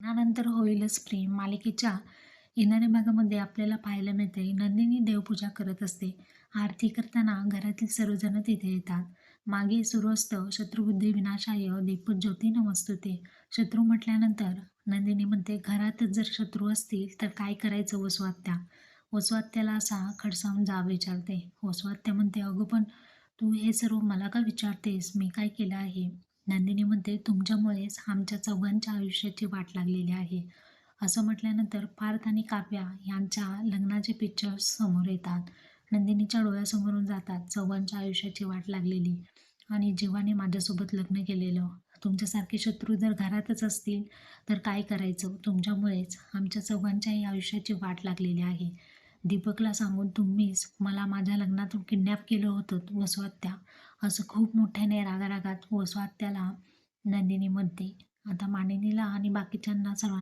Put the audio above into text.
त्यानंतर होईलच प्रेम. मालिकेच्या येणाऱ्या भागामध्ये आपल्याला पाहायला मिळते नंदिनी देवपूजा करत असते. आरती करताना घरातील सर्वजण तिथे येतात. मागे सुरू असतं शत्रुबुद्धी विनाशाय दीपक ज्योती नमस्तुते. शत्रू म्हटल्यानंतर नंदिनी म्हणते घरातच जर शत्रू असतील तर काय करायचं वसवात्या वसवात्याला असा खडसावून जाब विचारते. वसवात्या म्हणते अगं पण तू हे सर्व मला का विचारतेस? मी काय केलं आहे? नंदिनी म्हणते तुमच्यामुळेच आमच्या चौघांच्या आयुष्याची वाट लागलेली आहे. असं म्हटल्यानंतर पार्थ आणि काव्या यांच्या लग्नाचे पिक्चर्स समोर येतात. नंदिनीच्या डोळ्यासमोरून जातात चौघांच्या आयुष्याची वाट लागलेली आणि जीवाने माझ्यासोबत लग्न केलेलं. तुमच्यासारखे शत्रू जर घरातच असतील तर काय करायचं? तुमच्यामुळेच आमच्या चौघांच्याही आयुष्याची वाट लागलेली आहे. दीपकला सांगून तुम्हीच मला माझ्या लग्नातून किडनॅप केलं होतं वसवात्या असं खूप मोठ्याने रागारागात वसवात्याला नंदिनी म्हणते. आता मानिनीला आणि बाकीच्यांना सर्वांना